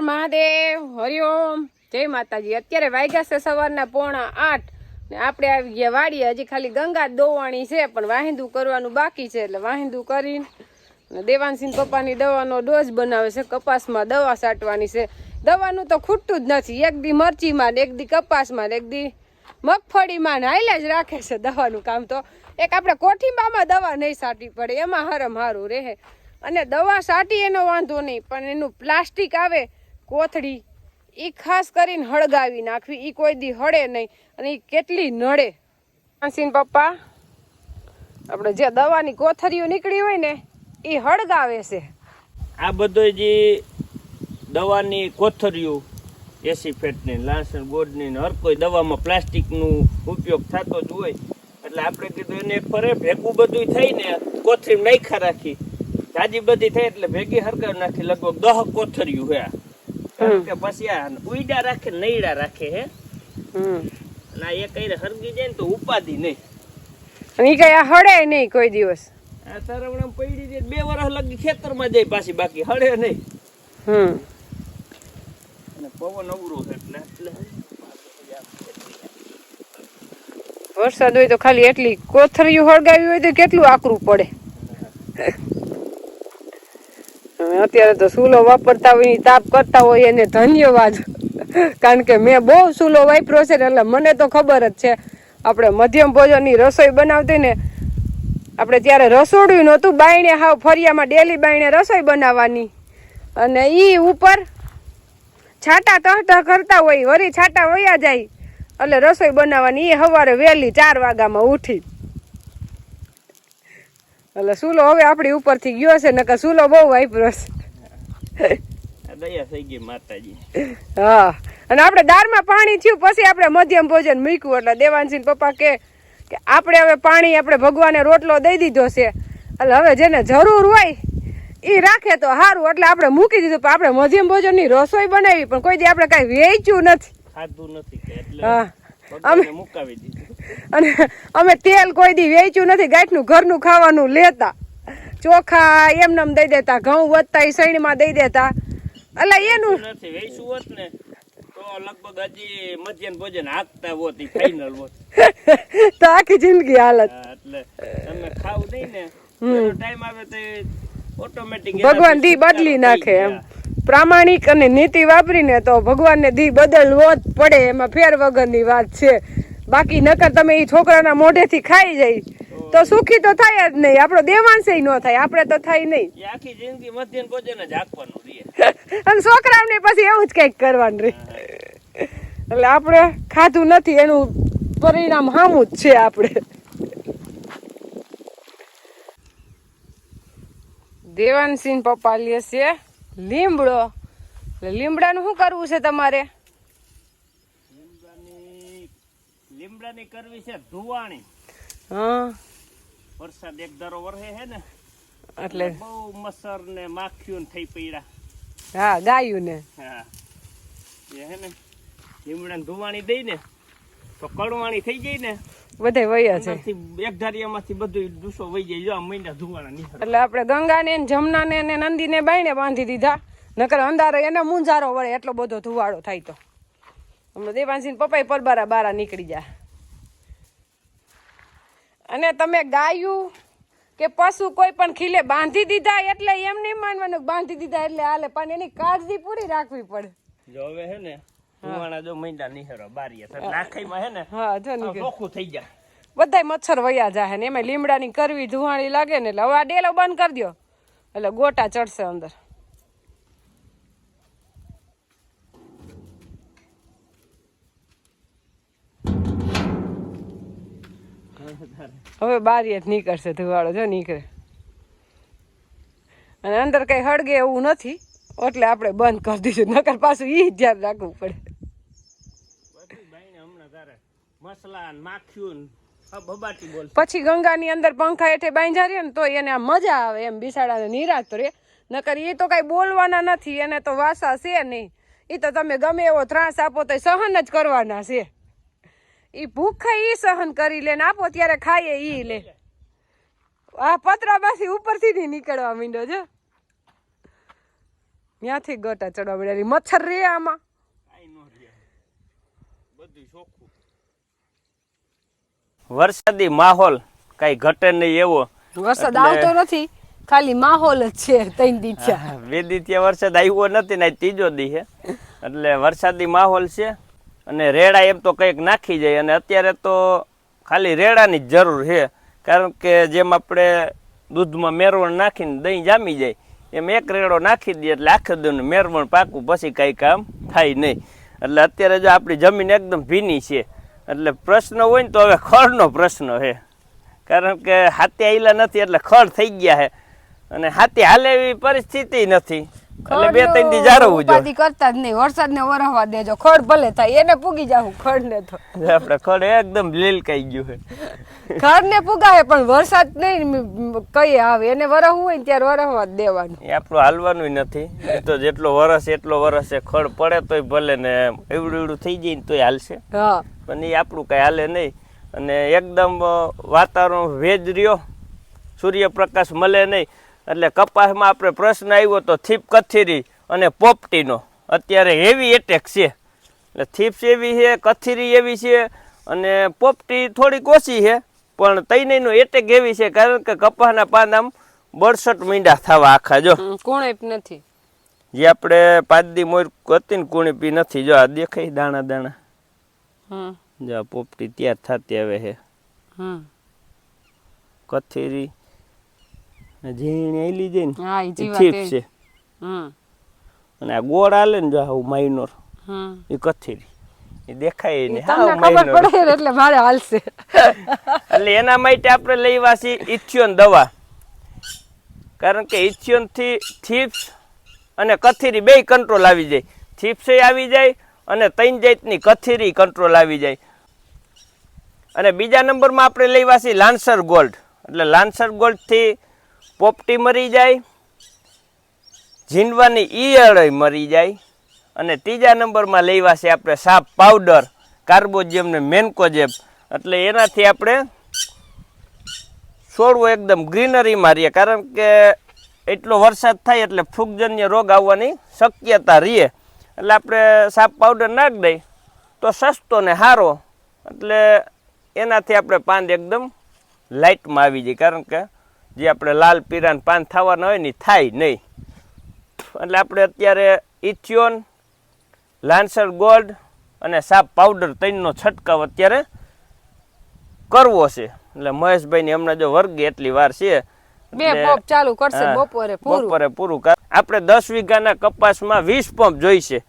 મહાદેવ હરિઓમ જય માતાજી. અત્યારે વાગ્યા છે સવારના પોણા આઠ ને આપણે આવી ગયા વાડીએ. હજી ખાલી ગંગા દોવાણી છે, પણ વાહિંદુ કરવાનું બાકી છે. એટલે વાહિંદુ કરીને દેવાનસિંહ પપ્પાની દવાનો ડોઝ બનાવે છે. કપાસમાં દવા છાંટવાની છે. દવાનું તો ખૂટતું જ નથી. એક દી મરચીમાં ને એક દી કપાસમાં એક દી મગફળીમાં ને હાઈલા જ રાખે છે દવાનું કામ તો. એક આપણે કોઠીંબામાં દવા નહીં સાટવી પડે. એમાં હરમ હારું રહે. અને દવા છાંટી એનો વાંધો નહીં, પણ એનું પ્લાસ્ટિક આવે કોથળી એ ખાસ કરીને હળગાવી નાખવી. એ કોઈ દી હળે નહીં અને એ કેટલી નડે માનસીન પપ્પા, આપણે જે દવાની કોથળીઓ નીકળી હોય ને એ હળગાવે છે. આ બધો જે દવાની કોથળીઓ, એસીફેટની, લાસણ, ગોળની ને હર કોઈ દવામાં પ્લાસ્ટિકનું ઉપયોગ થતો જ હોય. એટલે આપણે કીધું એને ફરે, ભેગું બધું થઈને કોથળી નાખ્યા રાખી. તાજી બધી થઈ એટલે ભેગી હરગાવ નાખી. લગભગ દહ કોથળીઓ હે કે પછી આ ઉઈડા રાખે નૈડા રાખે હે. હમ. અને આ એક કઈ હરગી જાય ને તો ઉપાધિ નહીં. અને એ કઈ આ હળે નહીં કોઈ દિવસ. આ તરવણા પડી જાય બે વર્ષ લગી ખેતરમાં જાય પાછી બાકી હળે નહીં. હમ. અને પવન અવરો એટલે એટલે વરસાદ હોય તો ખાલી એટલી કોથળીઓ હળગાવી હોય તો કેટલું આકરું પડે. હવે અત્યારે તો સૂલો વાપરતા હોય તાપ કરતા હોય, એને ધન્યવાદ. કારણ કે મેં બહુ સૂલો વાપર્યો છે એટલે મને તો ખબર જ છે. આપણે મધ્યમ ભોજનની રસોઈ બનાવતી ને, આપણે ત્યારે રસોડું નહોતું, બાયણે હાવ ફરિયામાં ડેલી બાયણે રસોઈ બનાવવાની. અને એ ઉપર છાટા ટહટા કરતા હોય, વરી છાટા વયા જાય, એટલે રસોઈ બનાવવાની એ સવારે વહેલી ચાર વાગ્યામાં ઉઠી. એટલે સૂલો હવે આપણી ઉપરથી ગયો છે નકર સૂલો બહુ વાપરો છે દયા થઈ ગઈ માતાજી. હા. અને આપણે દાળમાં પાણી થયું પછી આપણે મધ્યમ ભોજન મૂક્યું. એટલે દેવાનસિંહ પપ્પા કે કે આપણે હવે પાણી આપણે ભગવાને રોટલો દઈ દીધો છે. એટલે હવે જેને જરૂર હોય એ રાખે તો સારું એટલે આપણે મૂકી દીધું પણ આપણે મધ્યમ ભોજનની રસોઈ બનાવી પણ કોઈ દી આપણે કાંઈ વેચ્યું નથી. ખાધું નથી હા. મુકાવી દીધું. અને અમે તેલ કોઈ દી વેચ્યું નથી ગાંઠનું ઘરનું ખાવાનું લેતા. ચોખા એમને દઈ દેતા ઘઉં વધતા એ સૈણીમાં દઈ દેતા. એટલે એનું નથી વેચવું હોત ને લગભગ હજી મધ્યાહન ભોજન હાકતા હોત ઈ હોત. તો આખી જિંદગી હાલત. એટલે તમે ખાવ નહીં ને ટાઈમ આવે તો ઓટોમેટિક ભગવાન દી બદલી નાખે એમ. પ્રામાણિક અને નીતિ વાપરીને તો ભગવાનને દી બદલવો જ પડે એમાં ફેર વગરની વાત છે. બાકી નકર તમે એ છોકરાના મોઢેથી ખાઈ જાય. તો સુખી તો થાય જ નહીં. આપણો દેવાંશે ન થાય. આપણે તો થાય નહીં. આખી જિંદગી મધ્યન ભોજન જ આપવાનું રહે. અને છોકરાઓને પછી એવું જ કંઈક કરવાનું રહે. એટલે આપણે ખાધું નથી એનું પરિણામ સામું જ છે આપણે. દેવાનસિંહ પપ્પા લે છે. લીમડો. એટલે લીમડાનું શું કરવું છે તમારે? લીમડાની કરવી છે ધુવાણી. હા. વરસાદ એક ધારો વરસે હે ને એટલે બહુ મસર ને માખીઓ ને થઈ પડ્યા હા ગાયું ને હા. એ હે ને લીમડા ધુવાણી દઈ ને તો કડવાણી થઈ જાય ને બધે વયા છે. એક ધારિયામાંથી બધું ડૂસો વહી જાય જો આ મહિના ધુવાણા નીકળે એટલે આપણે ગંગાને ને જમનાને ને નંદીને બાઈને બાંધી દીધા. નકર અંધારો એને મુંજારો વળે એટલો બધો ધુવાળો થાય તો. હમણાં દેવાંશી પપ્પાએ પરબારા બારા નીકળી જાય અને તમે ગાયું કે પશુ કોઈ પણ ખીલે બાંધી દીધા એટલે એમ નહીં માનવાનું બાંધી દીધા એટલે હાલે પણ એની કાળજી પૂરી રાખવી પડે. જો હવે હે ને ધુવાણા જો મહિના નીકળો બારીએ નાખાઈમાં હે. ને હા જો આમ થઈ જાય. બધાય મચ્છર વયા જાય ને એમાં લીમડાની કરવી ધુવાણી લાગે ને એટલે હવે આ ડેલો બંધ કરી દો એટલે ગોટા ચડશે અંદર. હવે બારી જ નીકળશે ધુવાળો જો નીકળે. અને અંદર કઈ હળગે એવું નથી એટલે આપણે બંધ કરી દીધું. નકર પાછું ઈ ધ્યાન રાખવું પડે બધું બાઈને હમણાં તારે મસલા માખ્યું પછી ગંગાની અંદર પંખા હેઠે બાંધ્યા રહે ને તો એને મજા આવે એમ, બિસાડાને નિરાશ તો રે નકર એ તો કઈ બોલવાના નથી, એને તો વાસા છે નહીં. એ તો તમે ગમે એવો ત્રાસ આપો તો સહન જ કરવાના છે. એ ભૂખે ઈ સહન કરી લે ને આપો ત્યારે ખાઈએ ઈ લે. આ પતરામાંથી ઉપરથી નહીં નીકળવા માંડ્યો છે. ત્યાંથી ગટા ચડવા મળ્યા મચ્છર રે આમાં કાંઈ ન રહે બધું ચોખ્ખું વરસાદી માહોલ કઈ ઘટે નહીં એવો. વરસાદ આવતો નથી ખાલી માહોલ જ છે ત્રણ દી બે દી વરસાદ આવ્યો નથી ને ત્રીજો દી છે. એટલે વરસાદી માહોલ છે અને રેડા એમ તો કંઈક નાખી જાય અને અત્યારે તો ખાલી રેડાની જ જરૂર છે. કારણ કે જેમ આપણે દૂધમાં મેરવણ નાખીને દહીં જામી જાય એમ એક રેડો નાખી દઈએ એટલે આખે દૂધ મેરવણ પાકું પછી કાંઈ કામ થાય નહીં. એટલે અત્યારે જો આપણી જમીન એકદમ ભીની છે એટલે પ્રશ્ન હોય ને તો હવે ખળનો પ્રશ્ન છે. કારણ કે હાથે આવેલા નથી એટલે ખડ થઈ ગયા છે. અને હાથે હાલે એવી પરિસ્થિતિ નથી. એટલે બે ત્રણ દી જાળવવું ઉપાધિ કરતા જ નહીં. વરસાદ ને વરહવા દેજો. ખડ ભલે થાય એને પૂગી જાવ ખડ ને તો આપણે ખડ એકદમ લીલકાઈ ગયું છે. ખડ ને પૂગાય પણ વરસાદ નહીં કઈ આવે. એને વરહવું હોય ને ત્યારે વરહવા જ દેવાનું. એ આપણું હાલવાનું નથી. તો જેટલો વરસ એટલો વરસ છે ખડ પડે તોય ભલે ને એવડું એવડું થઈ જાય ને તોય હાલશે. હા. પણ એ આપણું કઈ હાલે નહીં. અને એકદમ વાતાવરણ વેજ રહ્યો. સૂર્યપ્રકાશ મળે નહીં. એટલે કપાસમાં આપણે પ્રશ્ન આવ્યો તો થીપ કથીરી અને પોપટીનો. અત્યારે હેવી એટેક છે. એટલે થીપ્સ એવી છે કથીરી એવી છે અને પોપટી થોડીક ઓછી છે પણ તૈનીનું એટેક એવી છે કારણ કે કપાસના પાન આમ બળસઠ મીંડા થવા આખા જો. હમ, નથી? જે આપણે પાંચ દી મોર હતી ને કુણીપી નથી જો આ દેખાય દાણા દાણા. હમ. જો પોપટી ત્યાં થતી આવે છે. હમ. કથેરી ઝીણી આયલી જાય ને હા ઈ. છે હમ. અને આ ગોળ આલે ને જો આવું માઇનોર હમ. એ કથેરી. એ દેખાય ને હા ખબર પડે એટલે મારે હાલશે. એટલે એના માટે આપણે છીએ ઇથિયોન દવા. કારણ કે ઇથિયોનથી થીપ્સ અને કથેરી બે કંટ્રોલ આવી જાય. થીપ્સે આવી જાય અને ત્રણ જાતની કથેરી કંટ્રોલ આવી જાય. અને બીજા નંબરમાં આપણે છીએ લાન્સર ગોલ્ડ એટલે લાન્સર ગોલ્ડથી પોપટી મરી જાય, ઝીંડવાની ઈયળ મરી જાય, અને ત્રીજા નંબરમાં લેવા છે આપણે સાપ પાવડર કાર્બોજેમ ને મેન્કોજેબ. એટલે એનાથી આપણે છોડવો એકદમ ગ્રીનરી મારીએ કારણ કે એટલો વરસાદ થાય એટલે ફૂગજન્ય રોગ આવવાની શક્યતા રહીએ. એટલે આપણે સાપ પાવડર નાખી દઈએ તો સસ્તો ને સારો એટલે એનાથી આપણે પાન એકદમ લાઇટમાં આવી જાય, કારણ કે જે આપણે લાલ પીરાન પાન થવાના હોય ને થાય નહીં. એટલે આપણે અત્યારે ઇથિયોન લાન્સર ગોલ્ડ અને સાપ પાવડર ત્રણનો છંટકાવ અત્યારે કરવો છે. એટલે મહેશભાઈની હમણાં જો વર્ગે એટલી વાર છે બે પંપ ચાલુ કરશે બપોરે પૂરું. બપોરે પૂરું કર. આપણે દસ વીઘાના કપાસમાં વીસ પંપ જોઈશે.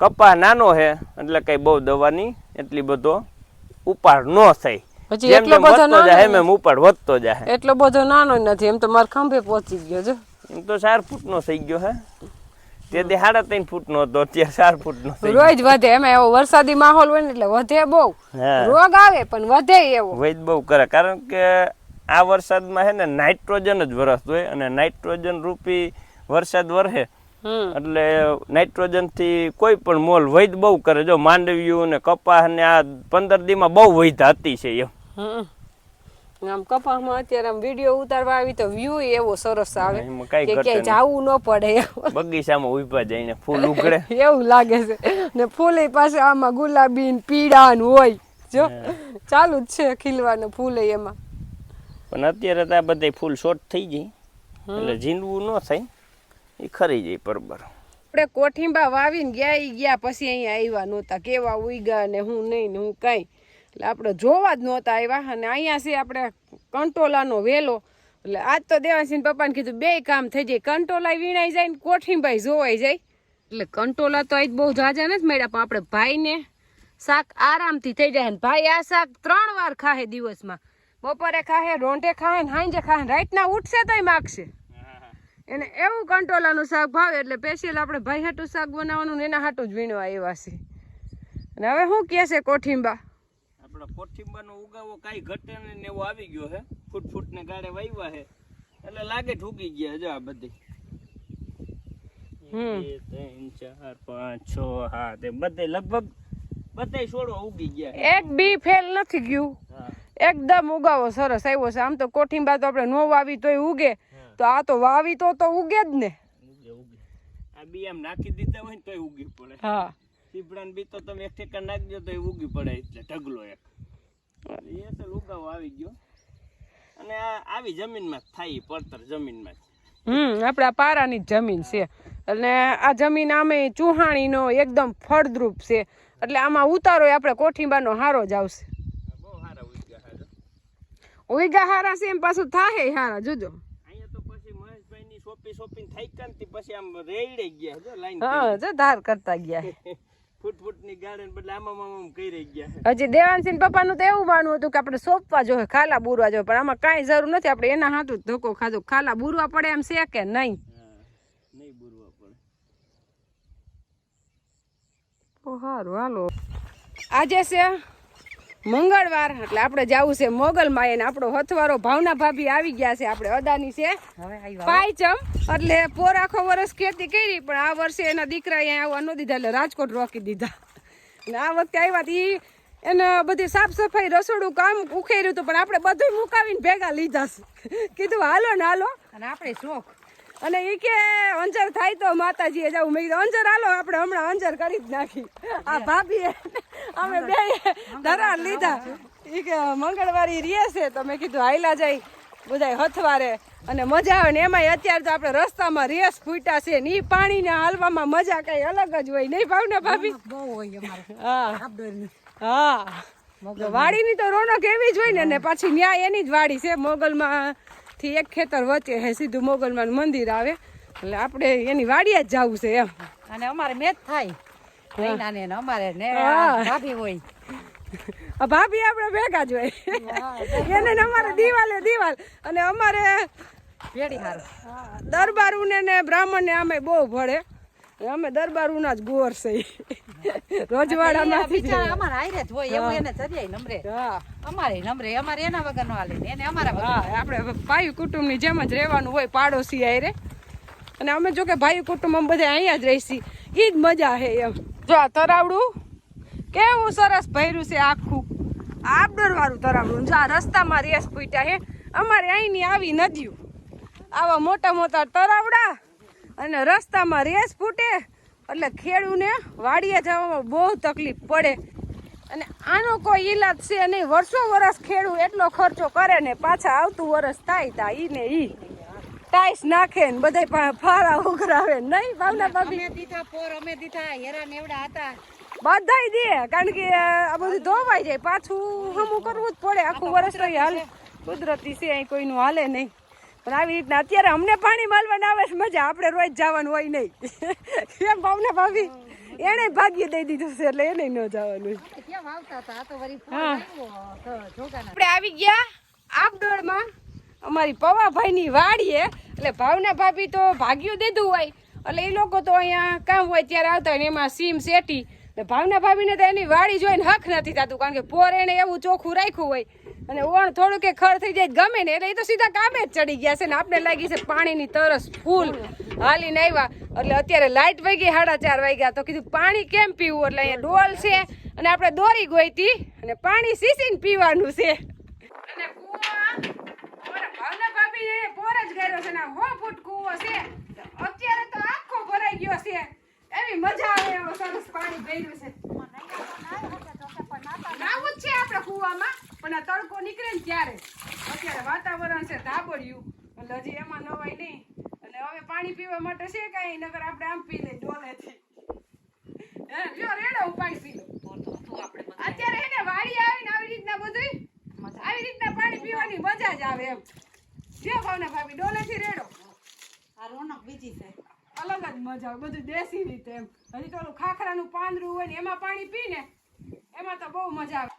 કપાસ નાનો છે એટલે કઈ બહુ દવાની એટલી બધો ઉપાડ ન થાય પછી એટલો બધો નાનો જાય એમ ઉપાડ વધતો જાય. એટલો બધો નાનો નથી એમ તો મારા ખંભે પહોંચી ગયો છે એમ તો ચાર ફૂટનો થઈ ગયો હે. તેથી સાડા ત્રણ ફૂટનો હતો અત્યારે ચાર ફૂટ નો રોજ વધે એમાં એવો વરસાદી માહોલ હોય ને એટલે વધે બહુ. હા. રોગ આવે પણ વધે એવો. વૈદ બહુ કરે કારણ કે આ વરસાદમાં છે ને નાઇટ્રોજન જ વરસતો હોય અને નાઇટ્રોજન રૂપી વરસાદ વરસે હમ એટલે નાઇટ્રોજનથી કોઈ પણ મોલ વૈદ બહુ કરે. જો માંડવ્યું ને કપાસ ને આ પંદર દીમાં બહુ વૈધ હતી છે એમ. આમ કપાસમાં અત્યારે આમ વીડિયો ઉતારવા આવી તો વ્યૂ એવો સરસ આવે. કે ક્યાંય જાવું ન પડે બગીચામાં ઊભા જઈને ફૂલ ઉગડે એવું લાગે છે. ને ફૂલે પાસે આમાં ગુલાબી ને પીળા ને હોય. જો ચાલુ જ છે ખીલવાનું ફૂલે એમાં. પણ અત્યારે તો આ બધા ફૂલ શોર્ટ થઈ જાય એટલે જીંદવું ન થાય. એ ખરી જાય બરોબર. આપણે કોઠીંબા વાવીને ગયા ઈ ગયા પછી અહીંયા આવ્યા નહોતા. કેવા ઉગ્યા ને હું નહીં ને હું કાંઈ. એટલે આપણે જોવા જ નહોતા આવ્યા અને અહીંયા છે આપણે કંટોલાનો વેલો. એટલે આજ તો દેવાસિંહ પપ્પાને કીધું બે કામ થઈ જાય. કંટોલા વીણાઈ જાય ને કોઠીંબાઈ જોવાઈ જાય. એટલે કંટોલા તો આજ બહુ જાજા નથી મળ્યા, પણ આપણે ભાઈને શાક આરામથી થઈ જાય. ને ભાઈ આ શાક ત્રણ વાર ખાહે દિવસમાં. બપોરે ખાહે, રોંઢે ખાહે ને હાંજે ખાહે રાતના ઉઠશે તોય માગશે. એને એવું કંટોલાનું શાક ભાવે એટલે સ્પેશિયલ આપણે ભાઈ હાટું શાક બનાવવાનું ને એના હાટું જ વીણવા આવ્યા છે. અને હવે શું કહે છે કોઠીંબા? આપણા કોઠીંબાનો ઉગાવો કાંઈ ઘટે ને એવો આવી ગયો છે ફૂટ ફૂટ ને ગાડે વાવ્યા છે એટલે લાગે ઠૂકી ગયા જો આ બધી. હમ. ત્રણ ચાર પાંચ છ સાત બધે લગભગ બધે છોડવા ઉગી ગયા એક બી ફેલ નથી ગયું. એકદમ ઉગાવો સરસ આવ્યો છે. આમ તો કોઠીંબા તો આપણે નો વાવી તોય ઉગે. તો આ તો વાવી તો તો ઉગે જ ને. ઉગે ઉગે. આ બી આમ નાખી દીધા હોય ને તોય ઉગી પડે. હા. સીપડાને બી તો તમે એક ઠેકા નાખજો તો એ ઉગી પડે એટલે ઢગલો એક. એ તો ઉગાવો આવી ગયો. અને આ આવી જમીનમાં જ થાય પડતર જમીનમાં જ. હમ આપણા પારાની જમીન છે. અને આ જમીન આમે ચુહાણીનો એકદમ ફળદ્રુપ છે. એટલે આમાં ઉતારો આપણે કોઠીબાનો હારો જ આવશે. ઉઈગા હારા છે એમ પાછું થાહે હારા જોજો. મહેશભાઈ ની શોપી શોપીને થઈ કાંતિ પછી આમ રેડે ગયા જો લાઈન હા જો ધાર કરતા ગયા. ફૂટ ફૂટની ગાર્ડન બદલે આમાં આમ કરી રહી ગયા હજી દેવાનસિંહ પપ્પાનું તો એવું માનવું હતું કે આપણે સોંપવા જોઈએ ખાલા બુરવા જોઈએ પણ આમાં કાંઈ જરૂર નથી. આપણે એના હાથું ધોકો ખાધો. ખાલા બુરવા પડે એમ છે કે નહીં? નહીં બુરવા પડે. ઓ હાલો. આજે છે મંગળવાર એટલે આપણે જવું છે મોગલમાં એને આપણો હથવારો ભાવના ભાભી આવી ગયા છે આપણે અદાની છે. પાયચમ એટલે પોર આખો વર્ષ ખેતી કરી પણ આ વર્ષે એના દીકરા અહીંયા આવવા ન દીધા એટલે રાજકોટ રોકી દીધા. અને આ વખતે આવ્યા તી એને બધી સાફ સફાઈ રસોડું કામ ઉખેર્યું હતું પણ આપણે બધું મુકાવીને ભેગા લીધા છે. કીધું હાલો ને હાલો. અને આપણે શોખ. અને એ કે અંજર થાય તો માતાજીએ જવું. મેં કીધું અંજર હાલો આપણે હમણાં અંજર કરી જ નાખી. આ ભાભીએ અમે બે ધરાર લીધા. એ કે મંગળવારી રીએ છે તો મેં કીધું હાઈલા જાય બધા હથવારે. અને મજા આવે ને એમાંય અત્યારે તો આપણે રસ્તામાં રેસ ફૂટ્યા છે ને એ પાણીને હાલવામાં મજા કઈ અલગ જ હોય. નહીં ભાવના ભાભી? બહુ હોય હા. હા. તો વાડીની તો રોનક એવી જ હોય ને ને પાછી ન્યાય એની જ વાડી છે. મોગલમાં થી એક ખેતર વચ્ચે હે સીધું મોગલમાં મંદિર આવે. એટલે આપણે એની વાડીએ જ જવું છે એમ. અને અમારે મેચ થાય. ને અમારે ને ભાભી હોય. ભાભી આપણે ભેગા જ હોય. એને અમારે દિવાલે દિવાલ. અને અમારે પેઢી ને બ્રાહ્મણ ને અમે બહુ ભળે. અમે દરબારુના જ ગોર છે. રોજવાડામાંથી જ. બિચારા અમારે આયરે જ હોય એવું એને ચર્યાય નમરે. હા. અમારે નમરે અમારે એના વગર નો હાલે એને અમારા વગર આપણે ભાઈ કુટુંબની જેમ જ રહેવાનું હોય પાડોશી આયરે અને અમે જો કે ભાઈ કુટુંબ અમે બધા અહીંયા જ રહીશી. એ જ મજા છે એમ. જો આ તરાવડું કેવું સરસ ભર્યું છે આખું. આપડોર વાળું તરાવડું. જો આ રસ્તામાં રેસ પૂટ્યા છે અમારે અહીંની આવી નદીઓ. આવા મોટા મોટા તરાવડા અને રસ્તામાં રેસ ફૂટે એટલે ખેડૂને વાડીએ જવામાં બહુ તકલીફ પડે. અને આનો કોઈ ઈલાજ છે નહીં. વર્ષો વર્ષ ખેડૂ એટલો ખર્ચો કરે ને પાછા આવતું વર્ષ થાય તા ઈ ને ઈ. ટાઈસ નાખે ને બધા ફારા ઉઘરાવે. નહીં ભાવના ભાભી અમે દીધા પોર અમે દીધા હેરાન એવડા હતા. બધાય દે કારણ કે આ બધું ધોવાઈ જાય. પાછું હમું કરવું જ પડે. આખું વર્ષ તો હાલ કુદરતી છે અહીં કોઈનું હાલે નહીં. પણ આવી રીતના અત્યારે અમને પાણી માલવાના આવે છે મજા. આપણે રોજ જવાનું હોય નહીં. એમ ભાવના ભાભી? એને ભાગ્ય દઈ દીધું છે એટલે એને ન જવાનું આપણે આવી ગયા આપડોળમાં. અમારી પવાભાઈની વાડીએ. એટલે ભાવના ભાભી તો ભાગ્યું દીધું હોય. એટલે એ લોકો તો અહીંયા કામ હોય ત્યારે આવતા હોય ને એમાં સીમ શેટી ભાવના ભાભીને તો એની વાડી જોઈને હક નથી થતું કારણ કે પોર એને એવું ચોખ્ખું રાખ્યું હોય. અને ઓણ થોડું કે ખર થઈ જાય, ગમે ને, એટલે એ તો સીધા કામે જ ચડી ગયા છે ને. આપણે લાગી છે પાણીની તરસ ફૂલ. હાલીને આવ્યા. એટલે અત્યારે લાઇટ વાગી સાડા ચાર વાગ્યા. તો કીધું, પાણી કેમ પીવું? એટલે અહીંયા ડોલ છે. અને આપણે દોરી ગોઈતી અને પાણી સીસીને પીવાનું છે. અને અત્યારે તો આખો ભરાઈ ગયો છે. એવી મજા આવે એવો સરસ પાણી ભર્યું છે. નાવું જ છે આપણે કૂવામાં પણ આ તડકો નીકળે ને ત્યારે. અત્યારે વાતાવરણ છે ધાબળ્યું એટલે હજી એમાં નવાય નહીં. અને હવે પાણી પીવા માટે છે કાંઈ નગર આપણે આમ પી લઈ ડોલેથી. હે લ્યો રેડો પાણી પી બધું. અત્યારે એને વાડી આવીને આવી રીતના બધું આવી. રીતના પાણી પીવાની મજા જ આવે એમ. જો ભાવના ભાભી ડોલેથી રેડો. આ રોનક બીજી છે. જ મજા આવે. બધું દેશી રીતે એમ. હજી તો ખાખરાનું પાંદડું હોય ને એમાં પાણી પી ને એમાં તો બહુ મજા આવે.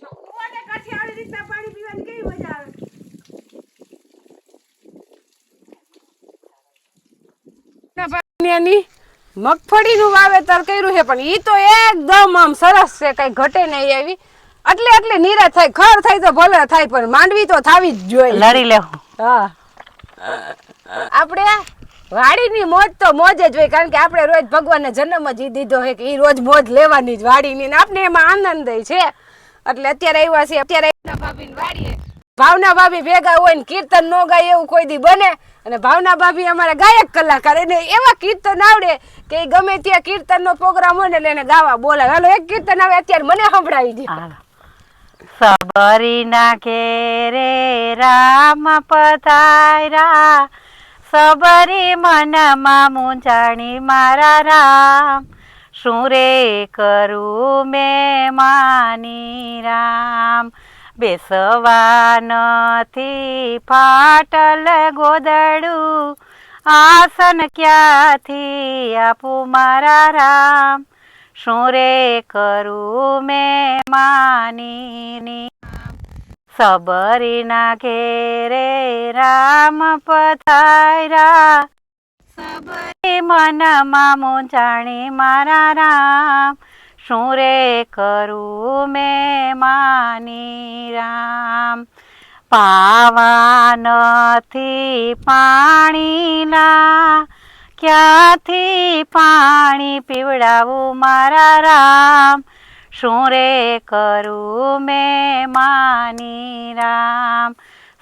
જો કૂવાને કાંઠે આવી રીતના પાણી પીવાની કેવી મજા આવે? ની મગફળીનું વાવેતર કર્યું છે પણ ઈ તો એકદમ આમ સરસ છે કઈ ઘટે નહીં એવી. એટલે એટલે નિરાશ થાય ખર થાય તો ભલે થાય પણ માંડવી તો થાવી જ જોઈએ. લડી લેવું હા. આપણે વાડીની મોજ તો મોજ જ હોય, કારણ કે આપણે રોજ ભગવાનને જન્મ જ દીધો છે કે એ રોજ મોજ લેવાની જ વાડીની ને આપણે એમાં આનંદ છે. એટલે અત્યારે આવ્યા છે, અત્યારે ભાવના ભાભી ભેગા હોય ને કીર્તન નો ગાય એવું કોઈ દી બને. અને ભાવના ભાભી અમારા ગાયક કલાકાર એને એવા કીર્તન આવડે કે ગમે ત્યાં કીર્તનનો પ્રોગ્રામ હોય ને એટલે એને ગાવા બોલાવે. હાલો, એક કીર્તન આવે, અત્યારે મને સંભળાવી દે. સબરી ના ઘેરે રામ પધાર્યા. સબરી મનમાં મૂંઝાણી મારા રામ. શું રે કરું મેં માની રામ? બેસવા નથી ફાટલ ગોદડું. આસન ક્યાંથી આપું મારા રામ? શું રે કરું મેં માની સબરીના ઘેરે રામ પથાયરા સબરી મનમાં મૂંઝાણી મારા રામ. શું રે કરું મેં માની રામ? પાવા નથી પાણીના. ક્યાંથી પાણી પીવડાવું મારા રામ? શું રે કરું મેં માની રામ?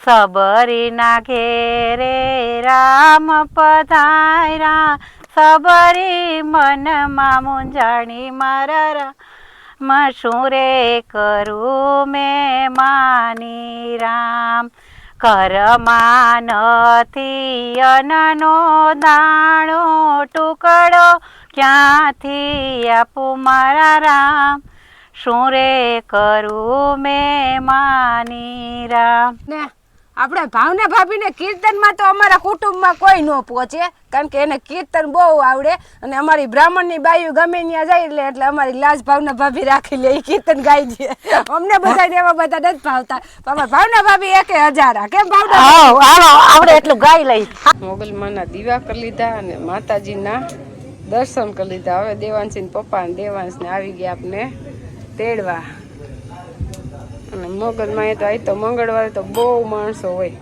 સબરીના ઘેરે રામ પધાર્યા સબરી મનમાં મૂંઝાણી મારા રામ. શું રે કરું મેં માની રામ? ઘરમાં નથી અનનો દાણો. ટુકડો ક્યાંથી આપું મારા રામ? શું રે કરું મેં માની રામ? ને આપણે ભાવના ભાભીને કીર્તનમાં તો અમારા કુટુંબમાં કોઈ ન પહોંચે કારણ કે એને કીર્તન બહુ આવડે અને અમારી બ્રાહ્મણની બાયું ગમે ત્યાં જાય એટલે એટલે અમારી લાજ ભાવના ભાભી રાખી લે કીર્તન ગાઈ દે. અમને બધા એવા બધા નથી ભાવતા. પણ અમારા ભાવના ભાભી એકે હજારા કેમ ભાવના હાલો આવડે એટલું ગાઈ લઈ. મોગલમાના દીવા કરી લીધા અને માતાજીના દર્શન કરી લીધા. હવે દેવાંશી પપ્પા અને દેવાંશને આવી ગયા આપને. તેડવા. અને મગજમાં એ તો આ તો મંગળવારે તો બહુ માણસો હોય.